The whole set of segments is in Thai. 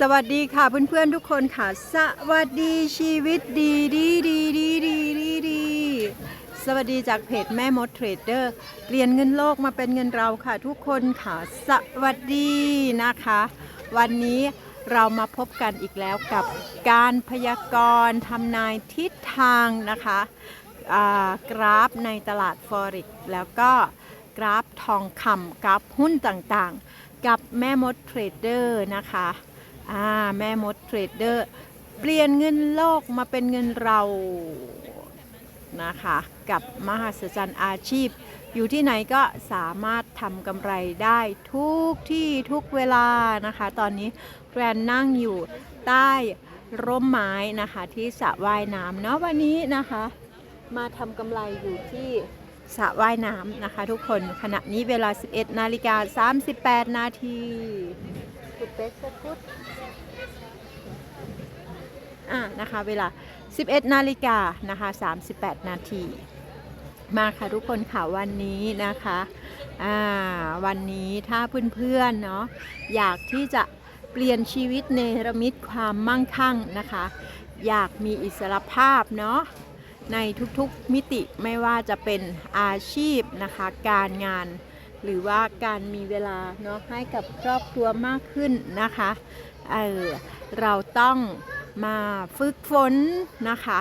สวัสดีค่ะเพื่อนๆทุกคนค่ะ สวัสดีชีวิตดีดีดีดีดีดีดีสวัสดีจากเพจแม่มดเทรดเดอร์เปลี่ยนเงินโลกมาเป็นเงินเราค่ะ ทุกคนค่ะ สวัสดีนะคะ วันนี้เรามาพบกันอีกแล้วกับการพยากรณ์ทำนายทิศทางนะคะกราฟในตลาดฟอเร็กแล้วก็กราฟทองคำกราฟหุ้นต่างๆ กับแม่มดเทรดเดอร์นะคะ อ่าแม่มดเทรดเดอร์เปลี่ยนเงินโลกมาเป็นเงินเรานะคะกับมหัศจรรย์อาชีพ อยู่ที่ไหนก็สามารถทำกำไรได้ทุกที่ทุกเวลานะคะ ตอนนี้แกรนนั่งอยู่ใต้ร่มไม้นะคะที่สระว่ายน้ำเนาะวันนี้นะคะ มาทำกำไรอยู่ที่สระว่ายน้ำนะคะ ทุกคนขณะนี้เวลา 11 นาฬิกา 38 นาทีคุณเป๊กสักพุด อะนะคะเวลา 11 นาฬิกานะคะ38 นาทีมาค่ะทุกคนค่ะวันนี้นะคะอ่าวันนี้ถ้าเพื่อนๆเนาะอยากที่จะเปลี่ยนชีวิตเนรมิตความมั่งคั่งนะคะ อยากมีอิสรภาพเนาะในทุกๆมิติไม่ว่าจะเป็นอาชีพนะคะการงาน หรือว่าการมีเวลาเนาะให้กับครอบครัวมากขึ้นนะคะเออเราต้อง มาฝึกฝนนะคะ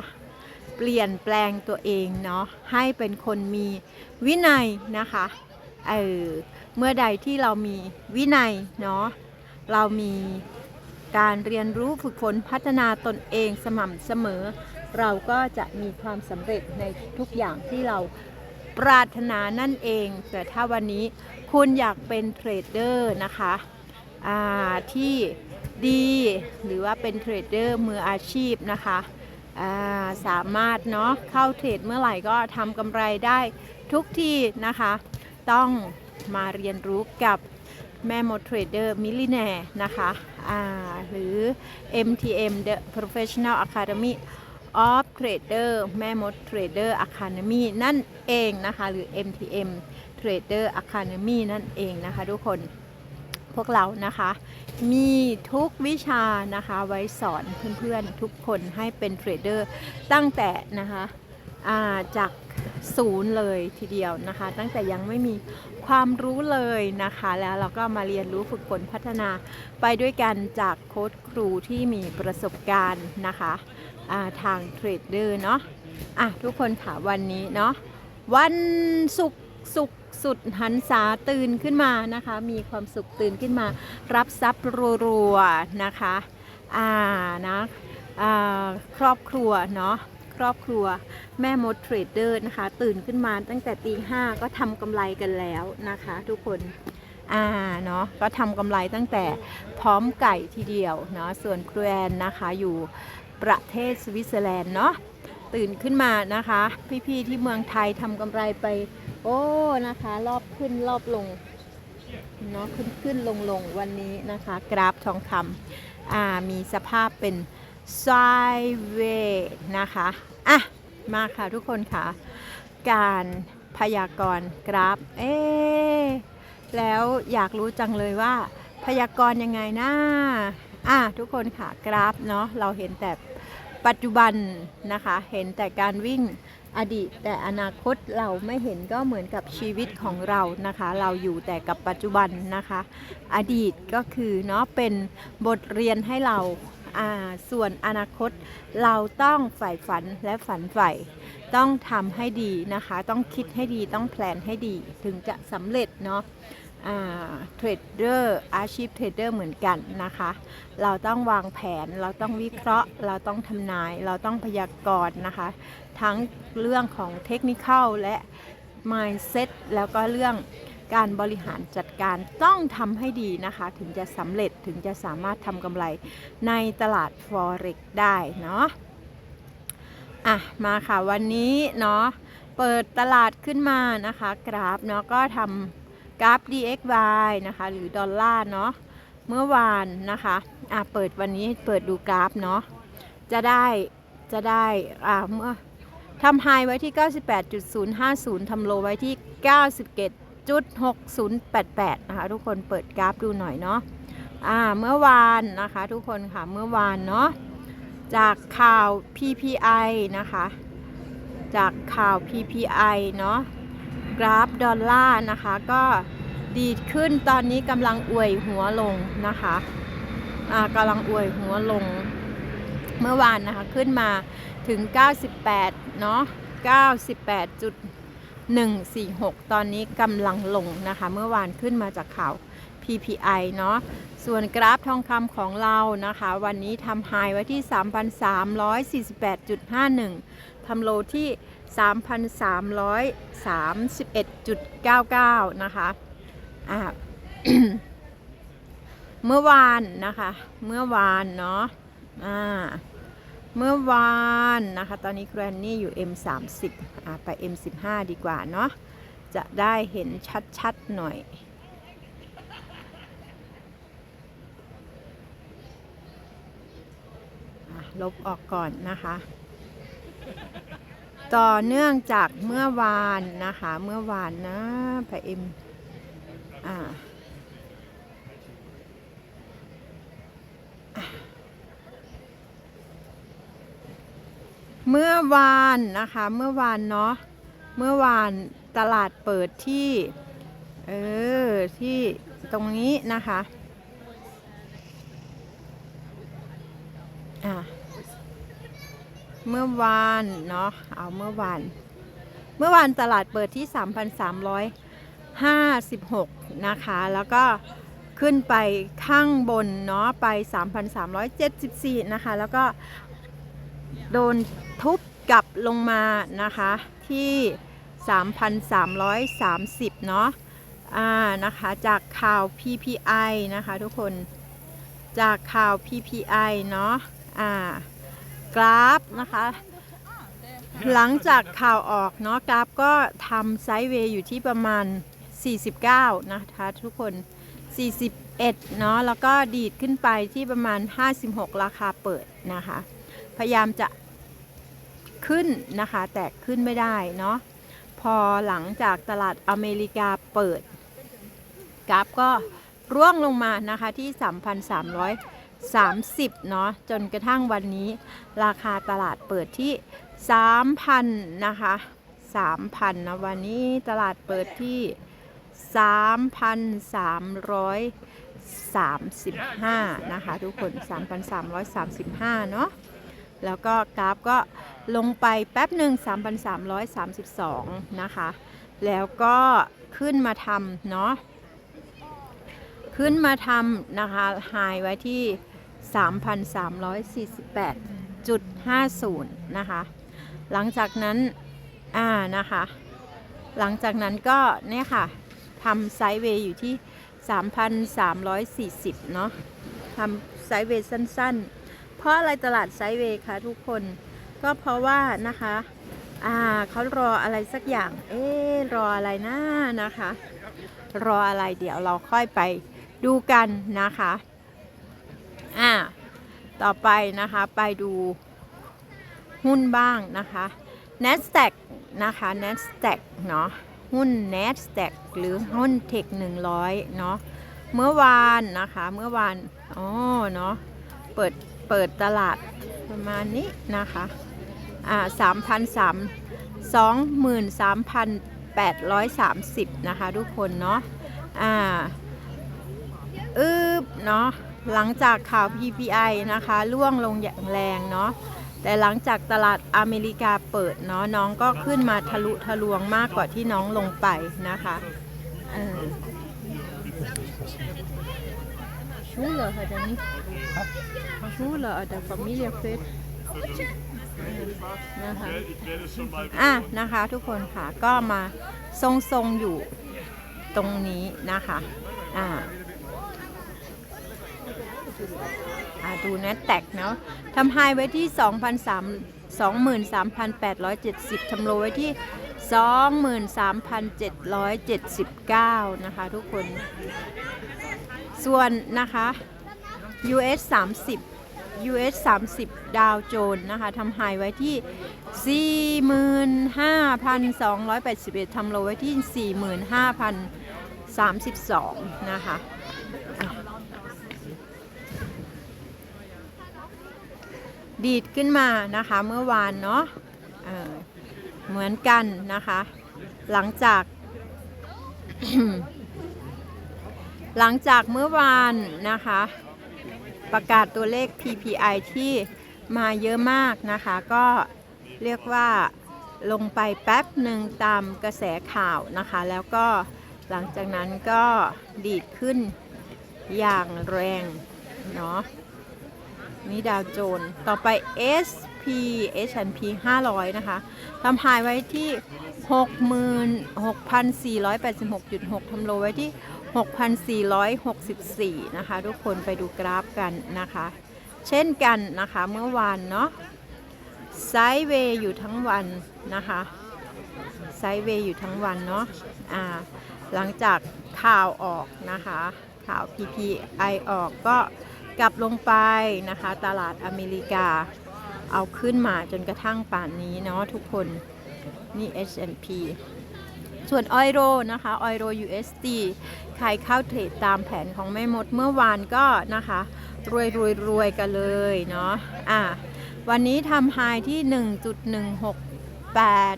เปลี่ยนแปลงตัวเองเนาะให้เป็นคนมีวินัยนะคะเออเมื่อใดที่เรามีวินัยเนาะเรามีการเรียนรู้ฝึกฝนพัฒนาตนเองสม่ำเสมอ เราก็จะมีความสำเร็จในทุกอย่างที่เราปรารถนานั่นเอง แต่ถ้าวันนี้คุณอยากเป็นเทรดเดอร์นะคะอ่าที่ ดี หรือว่าเป็นเทรดเดอร์มืออาชีพนะคะาสามารถเนาะเข้าเทรดเมื่อไหร่ก็ทำกำไรได้ทุกที่นะคะ ต้องมาเรียนรู้กับแม่มดเทรดเดอร์มิลลิเนร์นะคะหรือ MTM The Professional Academy of Trader แม่มดเทรดเดอร์ Academy นั่นเองนะคะ หรือ MTM Trader Academy นั่นเองนะคะทุกคน พวกเรานะคะ มีทุกวิชานะคะไว้สอนเพื่อนๆทุกคนให้เป็นเทรดเดอร์ตั้งแต่นะคะาจากศูนย์เลยทีเดียวนะคะ ตั้งแต่ยังไม่มีความรู้เลยนะคะ แล้วเราก็มาเรียนรู้ฝึกฝนพัฒนาไปด้วยกันจากโค้ชครูที่มีประสบการณ์นะคะาทางเทรดเดอร์เนาะอะทุกคนค่ะวันนี้เนาะวันศุกร์ศุกร์ สุดหันษาตื่นขึ้นมานะคะ มีความสุขตื่นขึ้นมา รับทรัพย์รัวๆนะคะอ่านะอ่าครอบครัวเนาะครอบครัวแม่มดเทรดเดอร์นะคะ ตื่นขึ้นมาตั้งแต่ตีห้าก็ทำกำไรกันแล้วนะคะ ทุกคนอ่าเนาะก็ทำกำไรตั้งแต่พร้อมไก่ทีเดียวเนาะส่วนครแอนนะคะอยู่ประเทศสวิตเซอร์แลนด์เนาะตื่นขึ้นมานะคะ พี่ๆที่เมืองไทยทำกำไรไป โอ้นะคะ รอบขึ้นรอบลงเนาะขึ้นขึ้นลงลงวันนี้นะคะ กราฟทองคำอ่ามีสภาพเป็นไซเวนะคะอะมาค่ะทุกคนค่ะ การพยากรณ์กราฟ เอ๊แล้วอยากรู้จังเลยว่า พยากรณ์ยังไงนะอะทุกคนค่ะกราฟเนาะเราเห็นแต่ปัจจุบันนะคะ เห็นแต่การวิ่ง อดีต แต่อนาคตเราไม่เห็นก็เหมือนกับชีวิตของเรานะคะ เราอยู่แต่กับปัจจุบันนะคะ อดีตก็คือเนาะเป็นบทเรียนให้เราอ่าส่วนอนาคตเราต้องใฝ่ฝันและฝันใฝ่ต้องทำให้ดีนะคะ ต้องคิดให้ดีต้องแพลนให้ดีถึงจะสำเร็จเนาะ รดเดอร์อาชีพเทรดเดอร์เหมือนกันนะคะ เราต้องวางแผน เราต้องวิเคราะห์ เราต้องทำนาย เราต้องพยากรณ์นะคะ ทั้งเรื่องของเทคนิคและ mindset แล้วก็เรื่องการบริหารจัดการต้องทำให้ดีนะคะ ถึงจะสำเร็จถึงจะสามารถทำกำไรในตลาด forex ได้เนาะอะมาค่ะวันนี้เนาะเปิดตลาดขึ้นมานะคะ กราฟเนาะก็ทำ กราฟ DXY นะคะ หรือดอลลาร์เนาะเมื่อวานนะคะอะเปิดวันนี้เปิดดูกราฟเนาะจะได้จะได้อ่าเมื่อทำไฮไว้ที่ 98.050 ทำโลไว้ที่91.6088 นะคะ ทุกคนเปิดกราฟดูหน่อยเนาะอ่าเมื่อวานนะคะ ทุกคนค่ะเมื่อวานเนาะจากข่าว PPI นะคะ จากข่าว PPI เนาะ กราฟดอลลาร์นะคะ ก็ดีดขึ้นตอนนี้กำลังอวยหัวลงนะคะอ่ากำลังอวยหัวลงเมื่อวานนะคะ ขึ้นมาถึง 98 เนาะ98.146 ตอนนี้กำลังลงนะคะ เมื่อวานขึ้นมาจากข่าว PPI เนาะส่วนกราฟทองคำของเรานะคะ วันนี้ทำไฮไว้ที่ 3,348.51ทำโลที่ 3,331.99 นะคะอ่าเมื่อวานนะคะ เมื่อวานเนาะอ่าเมื่อวานนะคะ ตอนนี้แกรนนี่อยู่ M30 อ่าไป M15 ดีกว่าเนาะ จะได้เห็นชัดๆหน่อยอลบออกก่อนนะคะ ต่อเนื่องจากเมื่อวานนะคะ เมื่อวานนะไปเอ็มอ่าเมื่อวานนะคะ เมื่อวานเนาะ เมื่อวานตลาดเปิดที่ เออ ที่ตรงนี้นะคะ อะ เมื่อวานเนาะเอาเมื่อวาน เมื่อวานตลาดเปิดที่ 3,356 นะคะ แล้วก็ขึ้นไปข้างบนเนาะไป 3,374 นะคะ แล้วก็โดนทุบกลับลงมานะคะที่ 3,330 เนาะอ่านะคะจากข่าว PPI นะคะทุกคนจากข่าว PPI เนาะอ่า กราฟนะคะ หลังจากข่าวออกเนาะกราฟก็ทำไซด์เวย์อยู่ที่ประมาณ 49 นะคะทุกคน 41 เนาะแล้วก็ดีดขึ้นไปที่ประมาณ 56 ราคาเปิดนะคะ พยายามจะขึ้นนะคะ แต่ขึ้นไม่ได้เนาะพอหลังจากตลาดอเมริกาเปิด กราฟก็ร่วงลงมานะคะที่ 3,300 30 เนาะจนกระทั่งวันนี้ ราคาตลาดเปิดที่ 3,000 นะคะ 3,000 นะวันนี้ตลาดเปิดที่ 3,335 นะคะ ทุกคน 3,335 เนาะแล้วก็กราฟก็ลงไปแป๊บหนึ่ง3,332 นะคะ แล้วก็ขึ้นมาทำเนาะขึ้นมาทำนะคะไฮไว้ที่ 3,348.50 นะคะ หลังจากนั้น อ่า นะคะ หลังจากนั้นก็ เนี่ยค่ะทำไซด์เวย์อยู่ที่ 3,340 เนาะทำไซด์เวย์สั้น ๆ เพราะอะไรตลาดไซด์เวย์คะทุกคน ก็เพราะว่านะคะ อ่าเขารออะไรสักอย่าง เอ๊รออะไรนะนะคะ รออะไรเดี๋ยวเราค่อยไปดูกันนะคะ อ่าต่อไปนะคะไปดูหุ้นบ้างนะคะ NASDAQ นะคะ NASDAQ เนาะหุ้น NASDAQ หรือหุ้นเทค100 เนาะเมื่อวานนะคะเมื่อวานอ๋อเนาะเปิดเปิดตลาดประมาณนี้นะคะอ่าสามพันสามสองหมื่นสามพันแปดร้อยสามสิบนะคะทุกคนเนาะอ่าอึบเนาะ หลังจากข่าว PPI นะคะล่วงลงอย่างแรงเนาะแต่หลังจากตลาดอเมริกาเปิดเนาะน้องก็ขึ้นมาทะลุทะลวงมากกว่าที่น้องลงไปนะคะเออ Schule hat er nicht. Schule hat er Familie fit นะคะอะนะคะทุกคนค่ะก็มาทรงๆอยู่ตรงนี้นะคะอ่าอ่า ดูเน็ตแตกเนาะทำไฮไว้ที่ 23,870 ทำโลไว้ที่ 23,779 นะคะทุกคน ส่วนนะคะ US 30 US 30 ดาวโจนนะคะทำไฮไว้ที่ 45,281 ทำโลไว้ที่ 45,032 นะคะ ดีดขึ้นมานะคะเมื่อวานเนาะเเหมือนกันนะคะ หลังจาก หลังจากเมื่อวานนะคะ ประกาศตัวเลข PPI ที่มาเยอะมากนะคะ ก็เรียกว่าลงไปแป๊บหนึ่งตามกระแสข่าวนะคะ แล้วก็หลังจากนั้นก็ดีดขึ้นอย่างแรงเนาะ นี่ดาวโจน ต่อไป SP H&P 500 นะคะทำหายไว้ที่ 66,486.6ทำโลไว้ที่ 6,464 นะคะ ทุกคนไปดูกราฟกันนะคะ เช่นกันนะคะเมื่อวานเนาะไซด์เวย์อยู่ทั้งวันนะคะไซด์เวย์อยู่ทั้งวันเนาะอ่าหลังจากข่าวออกนะคะ ข่าว PPI ออกก็ กลับลงไปนะคะ ตลาดอเมริกา เอาขึ้นมาจนกระทั่งป่านนี้เนาะทุกคนนี่ H&P ส่วนออยโรนะคะออยโร USD ใครเข้าเทรดตามแผนของแม่มดเมื่อวานก็นะคะ รวยรวยรวยกันเลยเนาะอะวันนี้ทำไฮที่ 1.168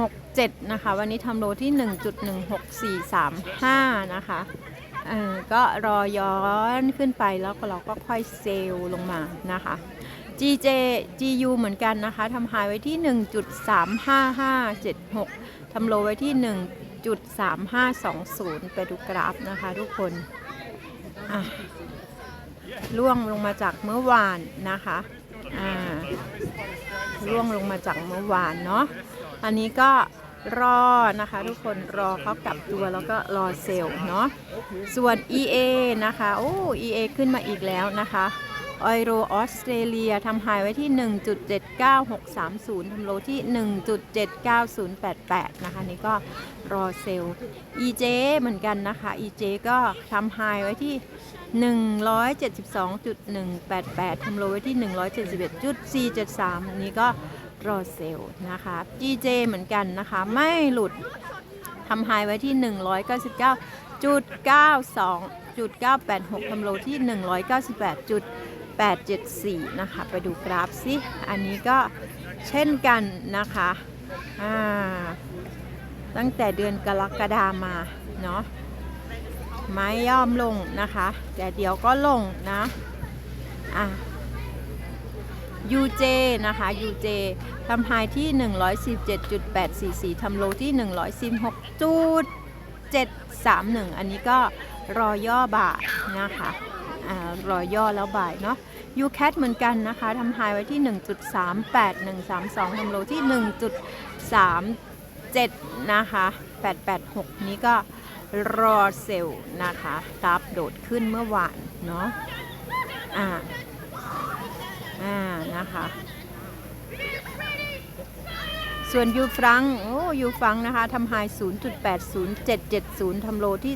67 นะคะ วันนี้ทำโลที่ 1.16435 นะคะ เออก็รอย้อนขึ้นไปแล้วเราก็ค่อยเซลลงมานะคะ GJ GU เหมือนกันนะคะทำไฮไว้ที่ 1.35576ทำโลไว้ที่ 1.3520 ไปดูกราฟนะคะทุกคนอะล่วงลงมาจากเมื่อวานนะคะอ่าล่วงลงมาจากเมื่อวานเนาะอันนี้ก็ รอนะคะ ทุกคนรอเขากลับตัวแล้วก็รอเซลล์เนาะส่วน EA นะคะโอ้ EA ขึ้นมาอีกแล้วนะคะออยโรออสเตรเลียทำไฮไว้ที่ 1.79630 ทำโลที่ 1.79088 นะคะ นี่ก็รอเซลล์ EJ เหมือนกันนะคะ EJ ก็ทำไฮไว้ที่ 172.188 ทำโลไว้ที่ 171.473อันนี้ก็ รอเซลนะคะ GJ เหมือนกันนะคะ ไม่หลุดทำไฮไว้ที่ 199.92.986ทำโลที่ 198.874 นะคะ ไปดูกราฟสิ อันนี้ก็เช่นกันนะคะตั้งแต่เดือนกรกฎามาเนาะไม่ยอมลงนะคะ แต่เดี๋ยวก็ลงนะ อะ UJ นะคะ UJ ทำไฮที่ 117.844ทำโลที่ 116.731 อันนี้ก็รอย่อบ่ายนะคะอ่ารอย่อแล้วบ่ายเนาะ UCAT เหมือนกันนะคะทำไฮไว้ที่ 1.38132ทำโลที่ 1.37 นะคะ 886 นี้ก็รอเซลล์นะคะกราฟโดดขึ้นเมื่อวานเนาะอ่า อ่านะคะส่วนยูฟรังโอ้ยูฟรังนะคะทำไฮ0.80770ทำโลที่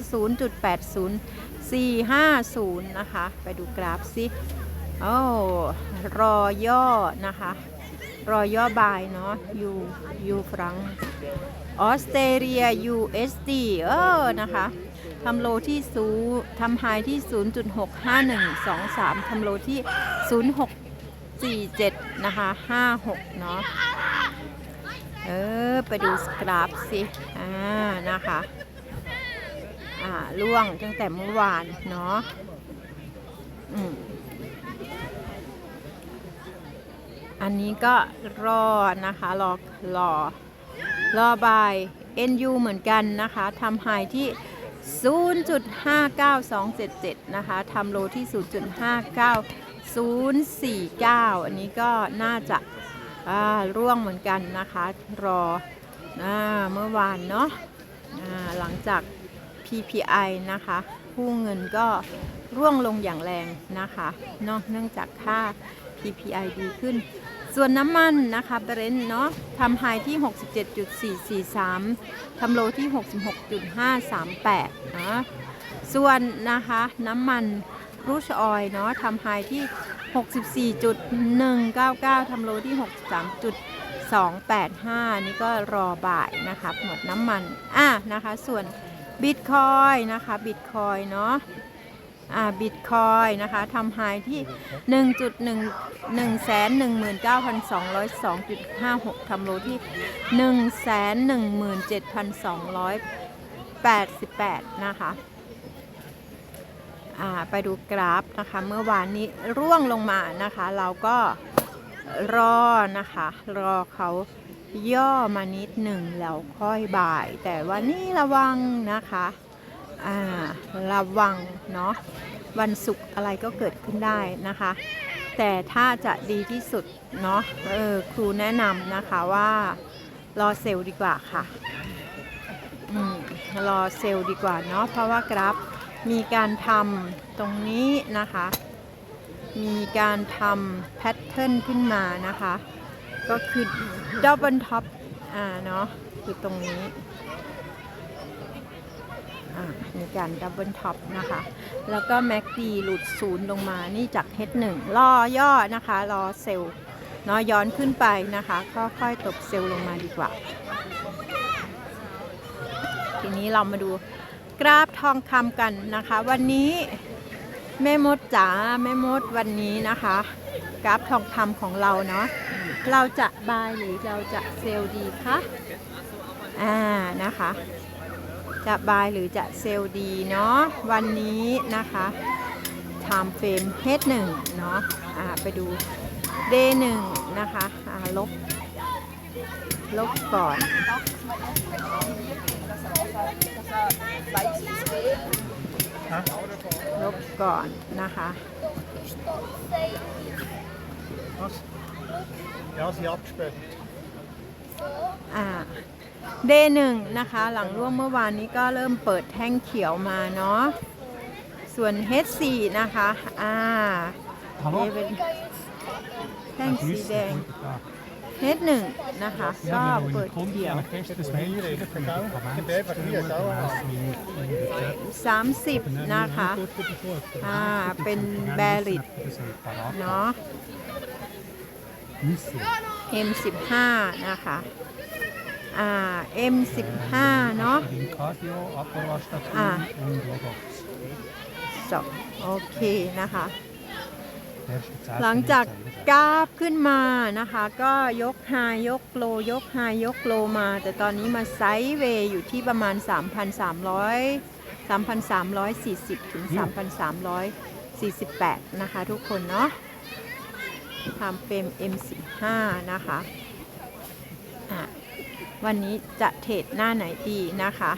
0.80450 นะคะ ไปดูกราฟสิโอ้รอย่อนะคะ รอย่อบายเนาะยูยูฟรังออสเตรเลีย USD เออนะคะทำโลที่ศูทำไฮที่ 0.65123ทำโลที่ 0647นะคะ56เนาะเออ ไปดูสกราฟสิอ่านะคะอ่าล่วงตั้งแต่เมื่อวานเนาะอืมอันนี้ก็รอนะคะ รอรอรอบาย NU เหมือนกันนะคะทำไฮที่ 0.59277 นะคะทำโลที่ 049 อันนี้ก็น่าจะาร่วงเหมือนกันนะคะรออเมื่อวานเนาะหลังจาก PPI นะคะผู้เงินก็ร่วงลงอย่างแรงนะคะเนาะเนื่องจากค่า PPI ดีขึ้น ส่วนน้ำมันนะคะเบรนท์เนาะทำไฮที่ 67.443ทำโลที่ 66.538นะส่วนนะคะน้ำมัน รูชออยเนาะทำไฮที่ 64.199ทำโลที่ 63.285 นี่ก็รอบ่ายนะคะหมดน้ำมันอะนะคะส่วนบิตคอยนะคะบิตคอยเนาะอ่าบิตคอยนะคะทำไฮที่1.1 1 1 9 2 0 2.56ทำโลที่117,288 นะคะ ไปดูกราฟนะคะ เมื่อวานนี้ร่วงลงมานะคะ เราก็รอนะคะ รอเขาย่อมานิดหนึ่งแล้วค่อยบ่าย แต่วันนี้ระวังนะคะอ่าระวังเนาะวันศุกร์อะไรก็เกิดขึ้นได้นะคะ แต่ถ้าจะดีที่สุดเนาะเออครูแนะนำนะคะว่ารอเซลล์ดีกว่าค่ะ อืม รอเซลล์ดีกว่าเนาะเพราะว่ากราฟ มีการทำตรงนี้นะคะ มีการทำแพทเทิร์นขึ้นมานะคะ ก็คือดับเบิลท็อปอ่าเนาะคือตรงนี้อ่ามีการดับเบิลท็อปนะคะ แล้วก็แม็กดีหลุดศูนย์ลงมานี่จาก H1 รอย่อนะคะรอเซลล์เนาะย้อนขึ้นไปนะคะ ค่อยๆตบเซลล์ลงมาดีกว่า ทีนี้เรามาดู กราฟทองคำกันนะคะ วันนี้แม่มดจ๋าแม่มดวันนี้นะคะ กราฟทองคำของเราเนาะเราจะบายหรือเราจะเซลดีคะอ่านะคะ จะบายหรือจะเซลดีเนาะวันนี้นะคะ time frame H1 เนาะอ่าไปดู Day 1นะคะอ่าลบ ลบก่อน ลบก่อนนะคะ Was? Ja, sie abgesperrt. อ่าเดย์หนึ่งนะคะ หลังร่วมเมื่อวานนี้ก็เริ่มเปิดแท่งเขียวมาเนาะส่วน H4 นะคะ อ่าเดย์เป็นแท่งสีแดง H1 นะคะ ก็เปิดเขียว30นะคะอ่าเป็นแบริดเนาะ M15 นะคะอ่า M15 เนาะอ่าจบโอเคนะคะ หลังจาก กราฟขึ้นมานะคะ ก็ยกไฮยกโลยกไฮยกโลมา แต่ตอนนี้มาไซด์เวย์อยู่ที่ประมาณ 3,300 3,340 ถึง 3,348 นะคะทุกคนเนาะทำเป็น M15 นะคะอะวันนี้จะเทรดหน้าไหนดีนะคะ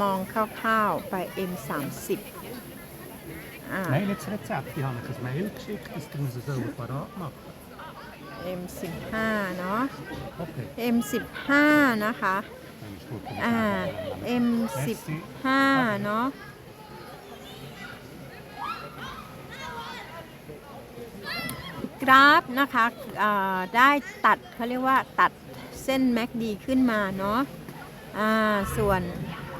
มองคร่าวๆไป M30 อ่า Nein, nicht das Rezept. Die haben euch ein Mail geschickt, dass ihr es selber parat machen M15 เนาะ Okay. M15 นะคะ Dann ist gut. Dann อ่า Merci. M15 เนาะ กราฟนะคะอ่าได้ตัดเขาเรียกว่าตัดเส้น MACD ขึ้นมาเนาะ อ่า ส่วน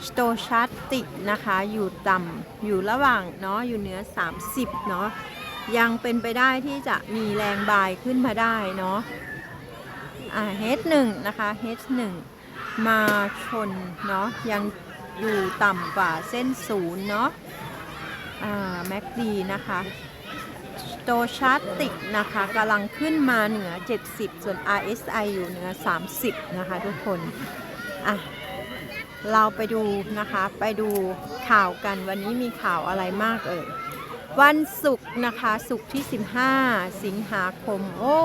สโตชัตติกนะคะ อยู่ต่ำอยู่ระหว่างเนาะอยู่เหนือ 30 เนาะยังเป็นไปได้ที่จะมีแรงบายขึ้นมาได้เนาะอ่า H1 นะคะ H1 มาชนเนาะยังอยู่ต่ำกว่าเส้นศูนย์เนาะอ่า MACD นะคะโตชัตติกนะคะกำลังขึ้นมาเหนือ 70 ส่วน RSI อยู่เหนือ 30 นะคะทุกคน อะ เราไปดูนะคะไปดูข่าวกันวันนี้มีข่าวอะไรมากเอ่ยวันศุกร์นะคะศุกร์ที่ 15 สิงหาคม โอ้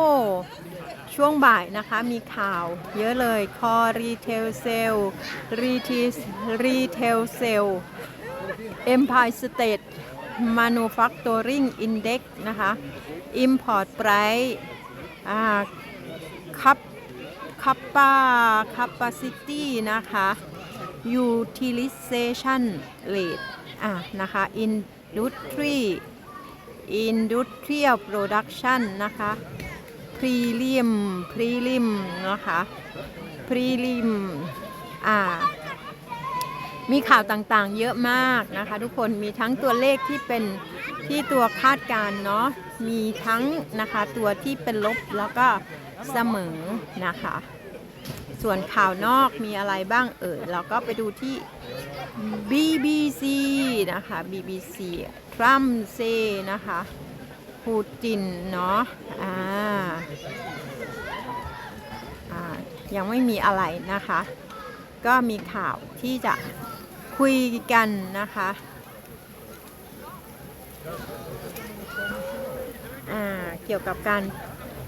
ช่วงบ่ายนะคะมีข่าวเยอะเลยคอรีเทลเซลรีทีรีเทลเซล Empire State Manufacturing Index นะคะ Import Price อ่าคับคัปปา Capacity นะคะ Utilization Rate อะนะคะ Industry Industrial Production นะคะ Prelim Prelim นะคะ Prelim อ่ามีข่าวต่างๆ เยอะมากนะคะ ทุกคนมีทั้งตัวเลขที่เป็นที่ตัวคาดการณ์เนาะมีทั้งนะคะตัวที่เป็นลบแล้วก็เสมอนะคะ ส่วนข่าวนอกมีอะไรบ้างเอ่ยเราก็ไปดูที่ BBC นะคะ BBC ทรัมเซนะคะปูตินเนาะอ่าอ่ายังไม่มีอะไรนะคะ ก็มีข่าวที่จะคุยกันนะคะอ่าเกี่ยวกับการ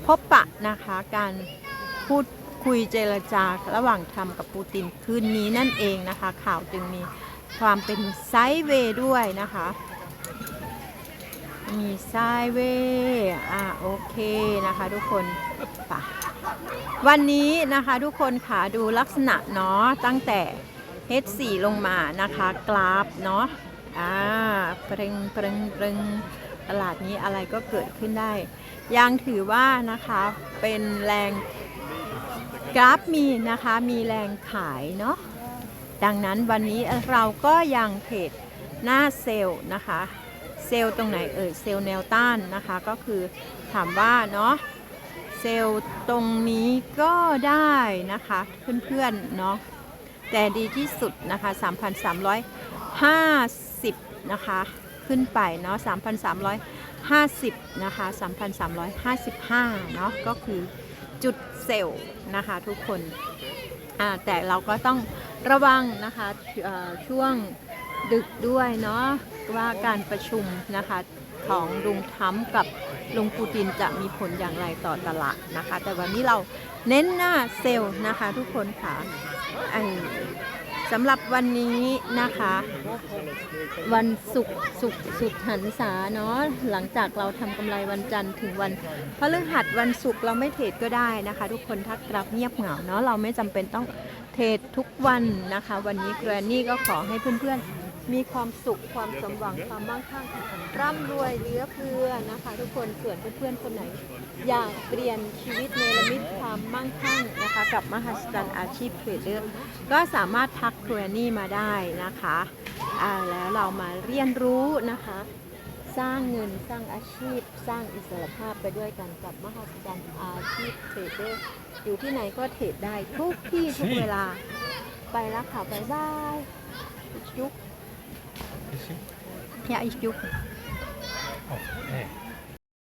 พบปะนะคะ การพูด คุยเจรจาระหว่างทรัมป์กับปูตินคืนนี้นั่นเองนะคะ ข่าวจึงมีความเป็นไซด์เวด้วยนะคะ มีไซด์เวอ่าโอเคนะคะทุกคนไปวันนี้นะคะทุกคนค่ะดูลักษณะเนาะตั้งแต่ H4 ลงมานะคะกราฟเนาะอ่าเปรงเปรงเปรงตลาดนี้อะไรก็เกิดขึ้นได้ ยังถือว่านะคะเป็นแรง กราฟมีนะคะมีแรงขายเนาะดังนั้นวันนี้เราก็ยังเทรดหน้าเซลล์นะคะ เซลล์ตรงไหนเอ่ยเซลล์แนวต้านนะคะก็คือถามว่าเนาะเซลล์ตรงนี้ก็ได้นะคะเพื่อนๆเนาะแต่ดีที่สุดนะคะ 3,350 นะคะขึ้นไปเนาะ3,350 นะคะ 3,355 เนาะก็คือ จุดเซลล์นะคะทุกคนแต่เราก็ต้องระวังนะคะช่วงดึกด้วยเนาะว่าการประชุมนะคะของลุงทั้มกับลุงปูตินจะมีผลอย่างไรต่อตลาดนะคะ แต่วันนี้เราเน้นหน้าเซลล์นะคะทุกคนค่ะ สำหรับวันนี้นะคะ วันศุกร์ศุกร์สุดหันษาเนาะหลังจากเราทำกำไรวันจันทร์ถึงวันพฤหัสวันศุกร์เราไม่เทรดก็ได้นะคะ ทุกคนถ้ากราบเงียบเหงาเนาะเราไม่จำเป็นต้องเทรดทุกวันนะคะ วันนี้แกรนนี่ก็ขอให้เพื่อนๆ มีความสุขความสมหวังความมั่งคั่งร่ำรวยเลือเฟือนะคะ ทุกคนส่วนเพื่อนๆคนไหน อยากเปลี่ยนชีวิตเนรมิตความมั่งคั่งนะคะ กับมหัศจรรย์อาชีพเทรดเดอร์ก็สามารถทักแกรนนี่มาได้นะคะอ่าแล้วเรามาเรียนรู้นะคะ สร้างเงินสร้างอาชีพ สร้างอิสรภาพไปด้วยกันกับมหัศจรรย์อาชีพเทรดเดอร์อยู่ที่ไหนก็เทรดได้ทุกที่ทุกเวลาไปแล้วค่ะบ๊ายบายอิช bisschen? Ja, ich jucke. Okay.